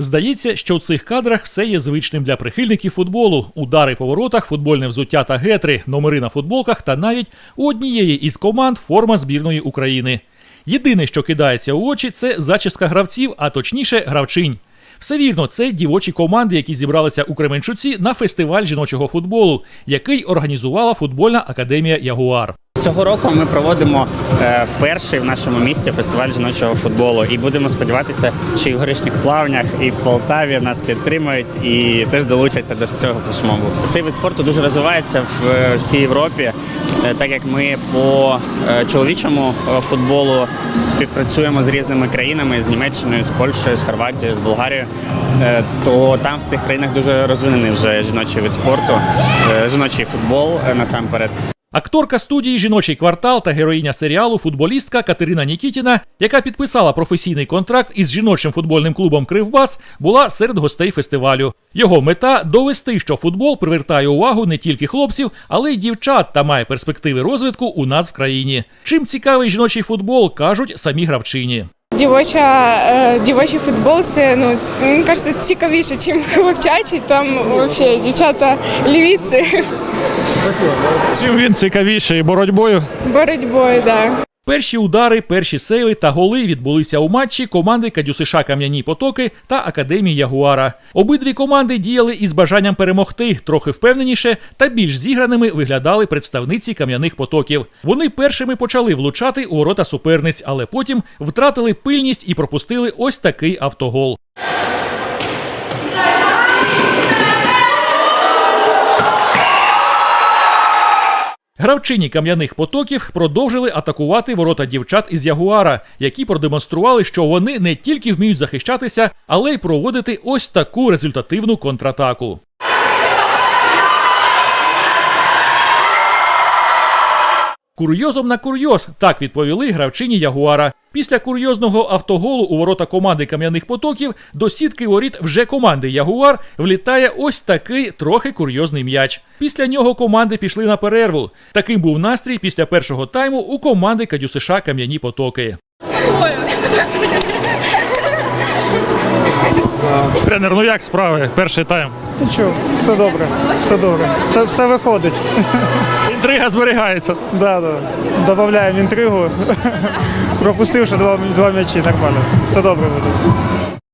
Здається, що в цих кадрах все є звичним для прихильників футболу: удари по воротах, футбольне взуття та гетри, номери на футболках та навіть у однієї із команд форма збірної України. Єдине, що кидається у очі, це зачіска гравців, а точніше гравчинь. Все вірно, це дівочі команди, які зібралися у Кременчуці на фестиваль жіночого футболу, який організувала футбольна академія Ягуар. Цього року ми проводимо е, перший в нашому місті фестиваль жіночого футболу і будемо сподіватися, що і в горішніх плавнях, і в Полтаві нас підтримають і теж долучаться до цього флешмобу. Цей вид спорту дуже розвивається в е, всій Європі, е, так як ми по чоловічому футболу співпрацюємо з різними країнами з Німеччиною, з Польщею, з Хорватією, з Болгарією. То там в цих країнах дуже розвинений вже жіночий вид спорту, жіночий футбол насамперед. Акторка студії Жіночий квартал та героїня серіалу футболістка Катерина Нікітіна, яка підписала професійний контракт із жіночим футбольним клубом Кривбас, була серед гостей фестивалю. Його мета довести, що футбол привертає увагу не тільки хлопців, але й дівчат та має перспективи розвитку у нас в країні. Чим цікавий жіночий футбол, кажуть самі гравчині. Дівоча, дівочі дівочий футбол це ну мені кажеться цікавіше, ніж хлопчачий. Там взагалі дівчата лівіці Чим він цікавіший боротьбою? боротьбою. Да. Перші удари, перші сейви та голи відбулися у матчі команди КДЮСШ Кам'яні Потоки та Академії Ягуара. Обидві команди діяли із бажанням перемогти, трохи впевненіше та більш зіграними виглядали представниці кам'яних потоків. Вони першими почали влучати у ворота суперниць, але потім втратили пильність і пропустили ось такий автогол. Гравчині кам'яних потоків продовжили атакувати ворота дівчат із Ягуара, які продемонстрували, що вони не тільки вміють захищатися, але й проводити ось таку результативну контратаку. Курйозом на курйоз так відповіли гравчині Ягуара. Після курйозного автоголу у ворота команди кам'яних потоків до сітки воріт вже команди Ягуар влітає ось такий трохи курйозний м'яч. Після нього команди пішли на перерву. Таким був настрій після першого тайму у команди КДЮСШ Кам'яні потоки. Тренер, ну як справи? Перший тайм. Нічого, все добре, все добре. Все, все виходить. Інтрига зберігається. Да, да. Добавляємо інтригу. Пропустивши два, два м'ячі, нормально. Все добре буде.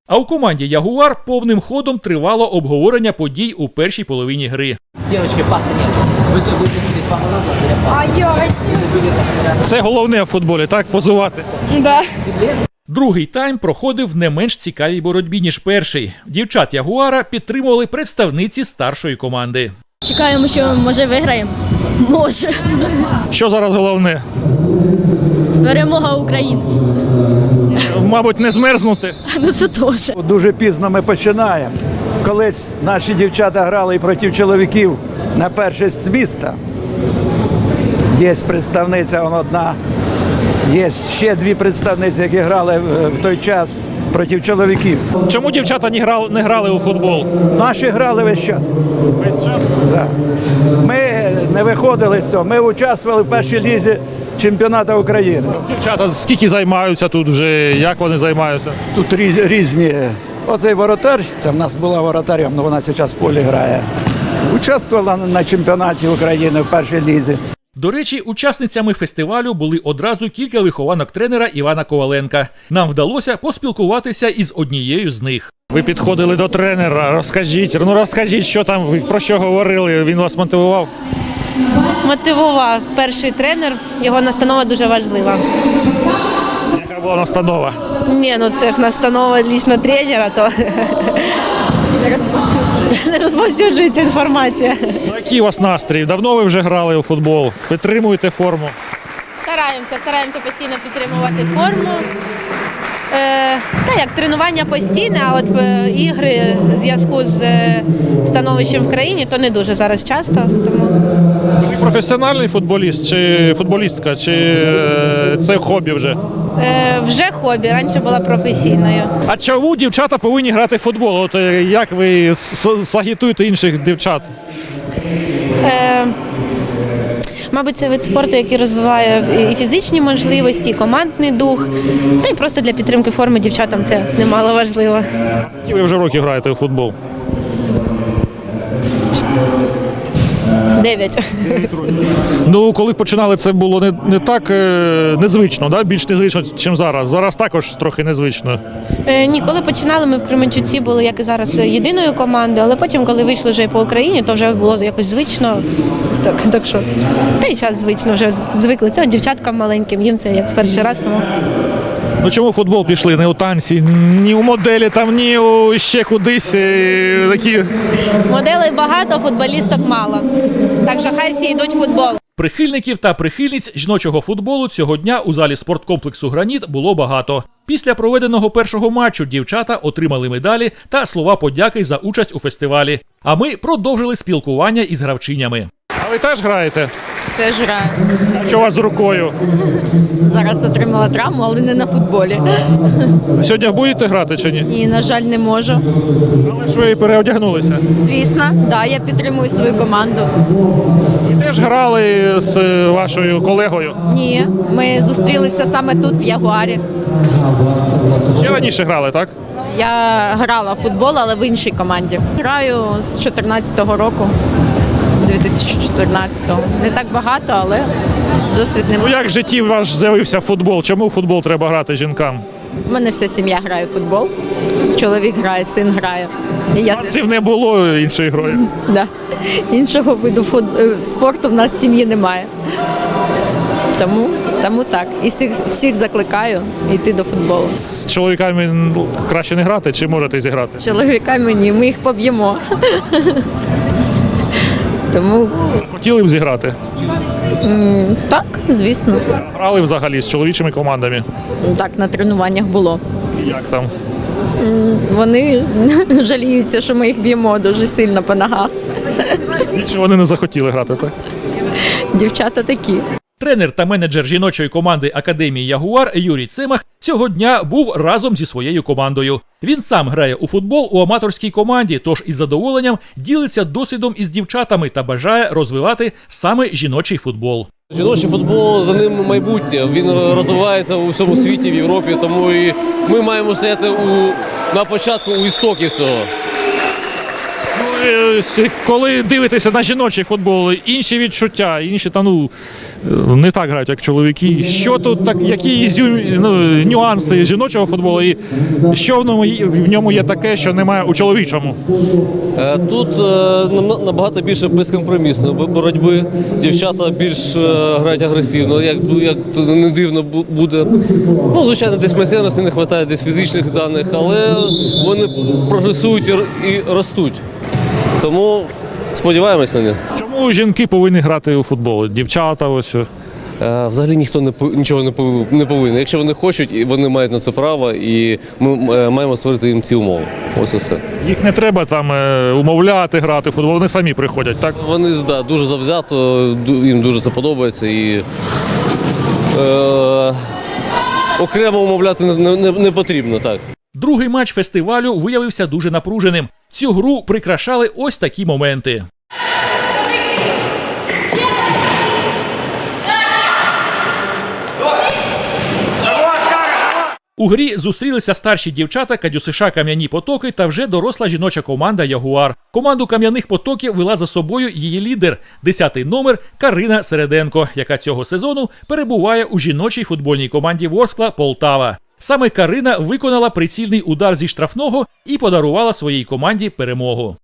А у команді Ягуар повним ходом тривало обговорення подій у першій половині гри. Девочки, паса нету. Вы, вы забили два гола благодаря пасу. Ай-яй. Вы забили благодаря Це головне в футболі, так позувати. Да. Другий тайм проходив в не менш цікавій боротьбі, ніж перший. Дівчат Ягуара підтримували представниці старшої команди. Чекаємо, що може виграємо. Може. Що зараз головне? Перемога України. Мабуть, не змерзнути. Ну це теж. Дуже пізно ми починаємо. Колись наші дівчата грали і проти чоловіків на першість з міста. Є представниця он одна. Є ще дві представниці, які грали в в той час проти чоловіків. Чому дівчата не грали, не грали у футбол? Наші грали весь час. Весь час. Да. Ми не виходили з цього. Ми участвували в першій лізі чемпіонату України. Дівчата скільки займаються тут вже? Як вони займаються? Тут різ- різні. Оцей воротар, це в нас була воротарем, але вона зараз в полі грає. Участвувала на чемпіонаті України в першій лізі. До речі, учасницями фестивалю були одразу кілька вихованок тренера Івана Коваленка. Нам вдалося поспілкуватися із однією з них. Ви підходили до тренера, розкажіть. Ну розкажіть, що там ви про що говорили. Він вас мотивував. мотивував перший тренер. Його настанова дуже важлива. Яка була настанова? Ні, ну це ж настанова лічно тренера, то не розповсюджується інформація. Ну, який у вас настрій? Давно ви вже грали у футбол? Підтримуєте форму? Стараємося, стараємося постійно підтримувати форму. Е, та як тренування постійне, а от е, ігри в зв'язку з е, становищем в країні, то не дуже зараз часто. Тому Ви професіональний футболіст чи футболістка, чи е, це хобі вже? Е, вже хобі. Раніше була професійною. А чому дівчата повинні грати в футбол? От е, як ви с- сагітуєте інших дівчат? Е, Мабуть, це вид спорту, який розвиває і фізичні можливості, і командний дух. Та й просто для підтримки форми дівчатам це немало важливо. Які ви вже роки граєте у футбол? Дев'ять. Ну, коли починали, це було не, не так е, незвично, да? більш незвично, ніж зараз. Зараз також трохи незвично. Е, Ні, коли починали, ми в Кременчуці були, як і зараз, єдиною командою, але потім, коли вийшли вже по Україні, то вже було якось звично. Так, так що, та й зараз звично, вже звикли. Це от дівчаткам маленьким, їм це як перший раз, тому Ну чому в футбол пішли? Не у танці, ні у моделі, там, ні у ще кудись. е, Такі. моделей багато, футболісток мало. Так що хай всі йдуть в футбол. Прихильників та прихильниць жіночого футболу цього дня у залі спорткомплексу Граніт було багато. Після проведеного першого матчу дівчата отримали медалі та слова подяки за участь у фестивалі. А ми продовжили спілкування із гравчинями. А ви теж граєте? Теж граю. Що у вас з рукою? Зараз отримала травму, але не на футболі. Сьогодні будете грати чи ні? І, на жаль, не можу. Але ж ви переодягнулися. Звісно, да, я підтримую свою команду. Ви теж грали з е, вашою колегою. Ні, ми зустрілися саме тут, в Ягуарі. Ще раніше грали, так? Я грала в футбол, але в іншій команді. Граю з 14-го року, 2014-го. Не так багато, але досвід Ну немає. як в житті ваш з'явився футбол? Чому в футбол треба грати жінкам? У мене вся сім'я грає в футбол. Чоловік грає, син грає. І я. Не було іншої грою. Да. Іншого виду фут... е, спорту в нас в сім'ї немає. Тому, тому так. І всіх, всіх закликаю йти до футболу. З чоловіками ну, краще не грати, чи можете зіграти? Чоловіками ні, ми їх поб'ємо. Тому Хотіли б зіграти. так, звісно. Грали взагалі з чоловічими командами. Так, на тренуваннях було. Як там? Вони жаліються, що ми їх б'ємо дуже сильно по ногах. Більше вони не захотіли грати, так? Дівчата такі. Тренер та менеджер жіночої команди Академії Ягуар Юрій Цимах цього дня був разом зі своєю командою. Він сам грає у футбол у аматорській команді, тож із задоволенням ділиться досвідом із дівчатами та бажає розвивати саме жіночий футбол. Жіночий футбол за ним майбутнє. Він розвивається у всьому світі, в Європі. Тому і ми маємо стояти у на початку у істоків цього. Ну, е, коли дивитеся на жіночий футбол, інші відчуття, інші та ну е, не так грають, як чоловіки. Що тут так, які ізю- ну, нюанси жіночого футболу, і що в ньому, в ньому є таке, що немає у чоловічому? Е, Тут набагато більше безкомпромісної бо- боротьби. Дівчата більш грають агресивно, як, як то не дивно буде. Ну, звичайно, десь майстерності не вистачає, десь фізичних даних, але вони прогресують і ростуть. Тому сподіваємось на них. Чому жінки повинні грати у футбол? Дівчата, ось. е. Взагалі ніхто не по- нічого не пов- не повинен. Якщо вони хочуть, і вони мають на це право, і ми е, маємо створити їм ці умови. Ось і все. Їх не треба там е, умовляти грати в футбол, вони самі приходять, так? Вони да, дуже завзято, ду- їм дуже це подобається і е, окремо умовляти не, не, не потрібно. Так. Другий матч фестивалю виявився дуже напруженим. Цю гру прикрашали ось такі моменти. У грі зустрілися старші дівчата Кадюсиша Кам'яні потоки та вже доросла жіноча команда Ягуар. Команду кам'яних потоків вела за собою її лідер, 10-й номер Карина Середенко, яка цього сезону перебуває у жіночій футбольній команді Ворскла Полтава. Саме Карина виконала прицільний удар зі штрафного і подарувала своїй команді перемогу.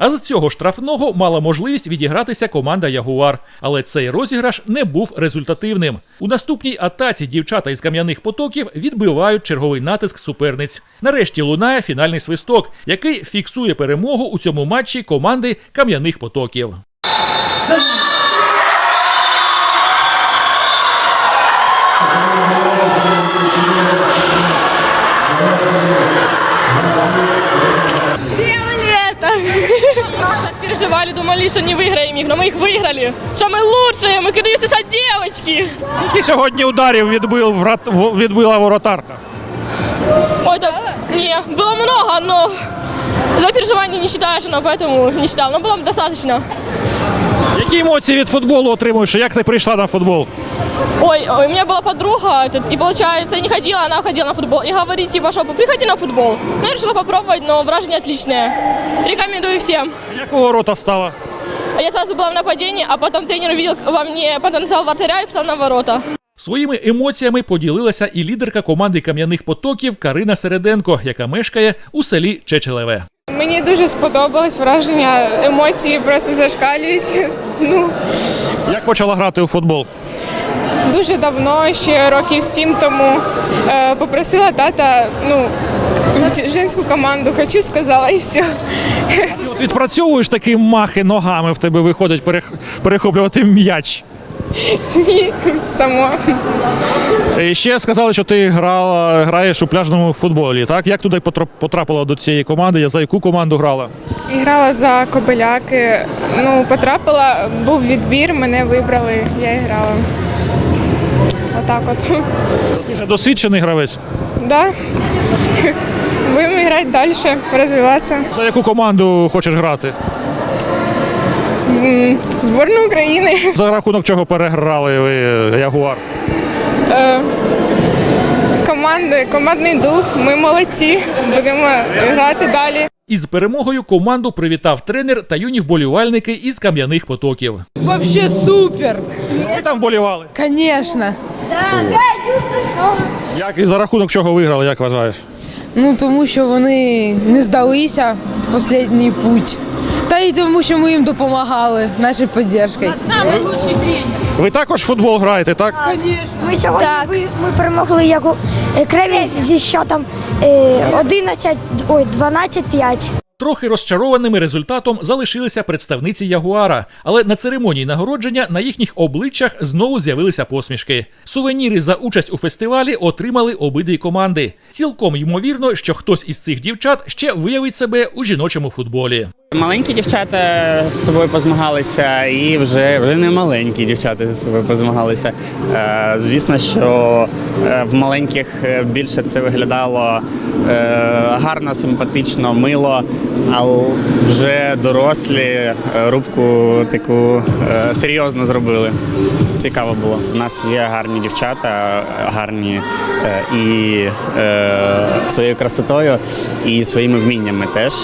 А з цього штрафного мала можливість відігратися команда Ягуар, але цей розіграш не був результативним. У наступній атаці дівчата із кам'яних потоків відбивають черговий натиск суперниць. Нарешті лунає фінальний свисток, який фіксує перемогу у цьому матчі команди кам'яних потоків. переживали, думали, что не выиграем их, но мы их выиграли. Что мы лучшие, мы конечно, что девочки. Які сьогодні ударів відбив врат... в- відбила воротарка? Не, было много, но за переживания не считаешь, но поэтому не считал. Но было достаточно. Які емоції від футболу отримуєш? Як ти прийшла на футбол? Ой, ой, у меня была подруга, этот, и получается, я не ходила, она ходила на футбол. И говорит, типа, что приходи на футбол. Ну, я решила попробовать, но вражение отличное. Рекомендую всем. Як у ворота стала? А Я сразу была в нападении, а потом тренер увидел во мне потенциал вратаря и писал на ворота. Своїми емоціями поділилася і лідерка команди кам'яних потоків Карина Середенко, яка мешкає у селі Чечелеве. Мені дуже сподобалось враження, емоції просто зашкалюють. Ну, Як почала грати у футбол? дуже давно, ще років сім тому, е, попросила тата, ну, в женську команду хочу, сказала, і все. От відпрацьовуєш такі махи ногами, в тебе виходить перех- перехоплювати м'яч. Ні, само. І ще сказали, що ти грала, граєш у пляжному футболі. Так? Як туди потрапила до цієї команди? Я за яку команду грала? І грала за кобеляки. Ну, потрапила, був відбір, мене вибрали, я і грала. Отак от. Ти вже досвідчений гравець. Да. Будемо грати далі, розвиватися. За яку команду хочеш грати? Зборну України. За рахунок чого переграли ви Ягуар? Е, команди, командний дух. Ми молодці. Будемо грати далі. Із перемогою команду привітав тренер та юні вболівальники із кам'яних потоків. Вообще супер! Ви там вболівали? Звісно. Як і за рахунок чого виграли, як вважаєш? Ну тому що вони не здалися в останній путь. Та й тому, що ми їм допомагали нашою підтримкою. Ви також в футбол граєте, так? Ми сьогодні ви- ми перемогли як у Кремі зі що е, 11, ой, 12-5. Трохи розчарованими результатом залишилися представниці Ягуара, але на церемонії нагородження на їхніх обличчях знову з'явилися посмішки. Сувеніри за участь у фестивалі отримали обидві команди. Цілком ймовірно, що хтось із цих дівчат ще виявить себе у жіночому футболі. Маленькі дівчата з собою позмагалися, і вже, вже не маленькі дівчата з собою позмагалися. Е, звісно, що е, в маленьких е, більше це виглядало гарно, симпатично, мило, але вже дорослі рубку таку серйозно зробили. Цікаво було. У нас є гарні дівчата, гарні і своєю красотою, і своїми вміннями теж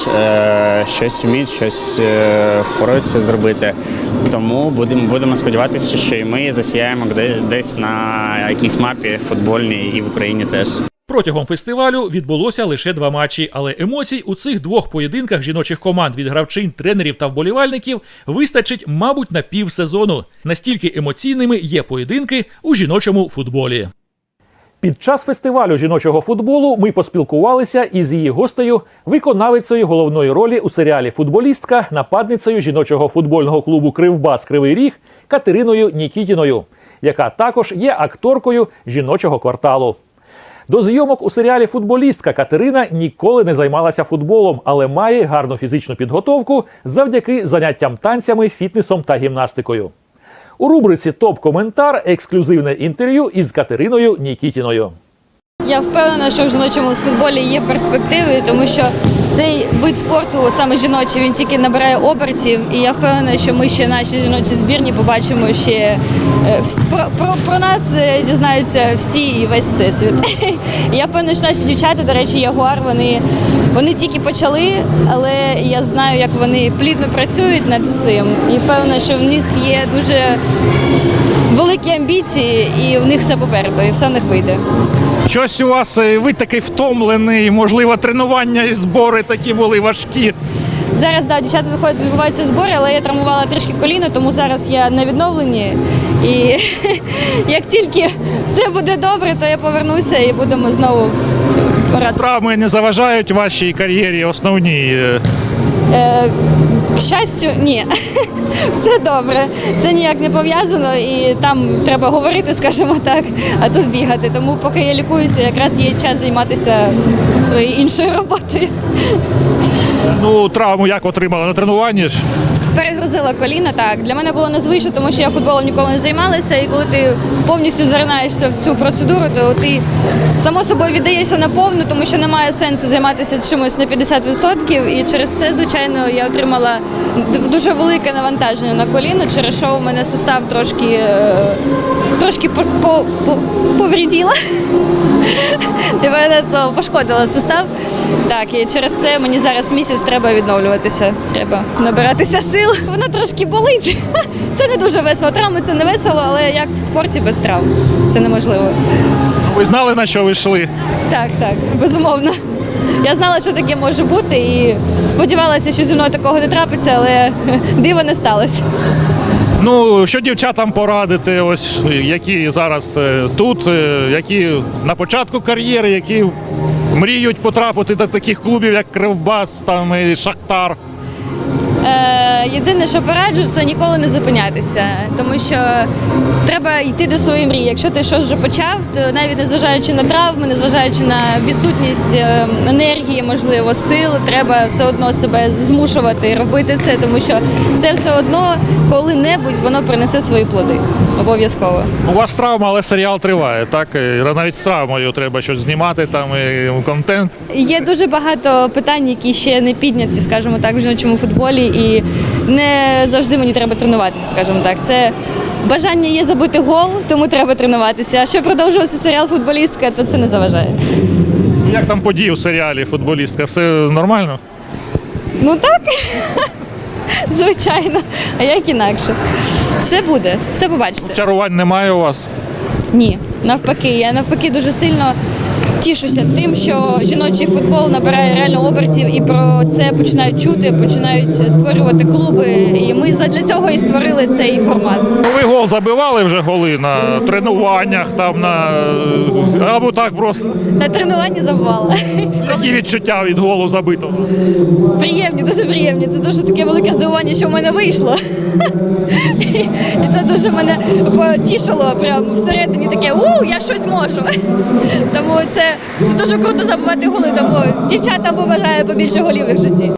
щось вміють, щось е, впораються зробити. Тому будемо, будемо сподіватися, що і ми засіяємо де- десь на якійсь мапі футбольній і в Україні теж. Протягом фестивалю відбулося лише два матчі, але емоцій у цих двох поєдинках жіночих команд від гравчин, тренерів та вболівальників вистачить, мабуть, на півсезону. Настільки емоційними є поєдинки у жіночому футболі. Під час фестивалю жіночого футболу ми поспілкувалися із її гостею, виконавицею головної ролі у серіалі Футболістка, нападницею жіночого футбольного клубу Кривбас Кривий Ріг Катериною Нікітіною, яка також є акторкою жіночого кварталу. До зйомок у серіалі Футболістка Катерина ніколи не займалася футболом, але має гарну фізичну підготовку завдяки заняттям танцями, фітнесом та гімнастикою. У рубриці Топ-коментар ексклюзивне інтерв'ю із Катериною Нікітіною. Я впевнена, що в жіночому футболі є перспективи, тому що цей вид спорту, саме жіночий, він тільки набирає обертів. І я впевнена, що ми ще наші жіночі збірні побачимо ще е, про, про, про нас е, дізнаються всі і весь всесвіт. Я впевнена, що наші дівчата, до речі, Ягуар, вони, вони тільки почали, але я знаю, як вони плідно працюють над всім. І впевнена, що в них є дуже великі амбіції, і в них все попереду, і все в них вийде. Щось у вас е, ви такий втомлений, можливо, тренування і збори такі були важкі. Зараз да, дівчата виходять, відбуваються збори, але я травмувала трішки коліно, тому зараз я на відновленні. І як тільки все буде добре, то я повернуся і будемо знову рад. Травми не заважають вашій кар'єрі основній. е, Е, к щастю, ні. Все добре. Це ніяк не пов'язано і там треба говорити, скажімо так, а тут бігати. Тому поки я лікуюся, якраз є час займатися своєю іншою роботою. Ну, травму як отримала на тренуванні ж? Перегрузила коліна, так. Для мене було незвично, тому що я футболом ніколи не займалася. І коли ти повністю заринаєшся в цю процедуру, то ти само собою віддаєшся наповну, тому що немає сенсу займатися чимось на 50%. І через це, звичайно, я отримала дуже велике навантаження на коліно, через що у мене сустав трошки, е, трошки по, по, по, повріділа. І мене це пошкодила сустав. Так, і через це мені зараз місяць треба відновлюватися. Треба набиратися сил. Вона трошки болить. Це не дуже весело. Травми це не весело, але як в спорті без травм. Це неможливо. Ви знали на що ви йшли? Так, так, безумовно. Я знала, що таке може бути, і сподівалася, що зі мною такого не трапиться, але диво не сталося. Ну що дівчатам порадити, ось які зараз е, тут, е, які на початку кар'єри, які мріють потрапити до таких клубів, як Кривбас, там і Шахтар. Е, єдине, що пораджу, це ніколи не зупинятися, тому що треба йти до своєї мрії. Якщо ти щось вже почав, то навіть незважаючи на травми, незважаючи на відсутність е, енергії, можливо, сил, треба все одно себе змушувати робити це, тому що це все одно коли-небудь воно принесе свої плоди. Обов'язково. У вас травма, але серіал триває, так? Навіть з травмою треба щось знімати, там і контент. Є дуже багато питань, які ще не підняті, скажімо так, в жіночому футболі, і не завжди мені треба тренуватися, скажімо так. Це бажання є забити гол, тому треба тренуватися. А що продовжувався серіал футболістка, то це не заважає. Як там події в серіалі футболістка? Все нормально? Ну так. Звичайно, а як інакше? Все буде, все побачите. Чарувань немає у вас. Ні, навпаки, я навпаки дуже сильно тішуся тим, що жіночий футбол набирає реально обертів і про це починають чути, починають створювати клуби. І ми задля цього і створили цей формат. Ви гол забивали вже голи на тренуваннях, там на або так просто. На тренуванні забувала. Які відчуття від голу забитого? Приємні, дуже приємні. Це дуже таке велике здивування, що в мене вийшло. І це дуже мене потішило прямо всередині таке, у, я щось можу. Тому це, це дуже круто забувати голи, тому дівчатам побажаю побільше голів в житті.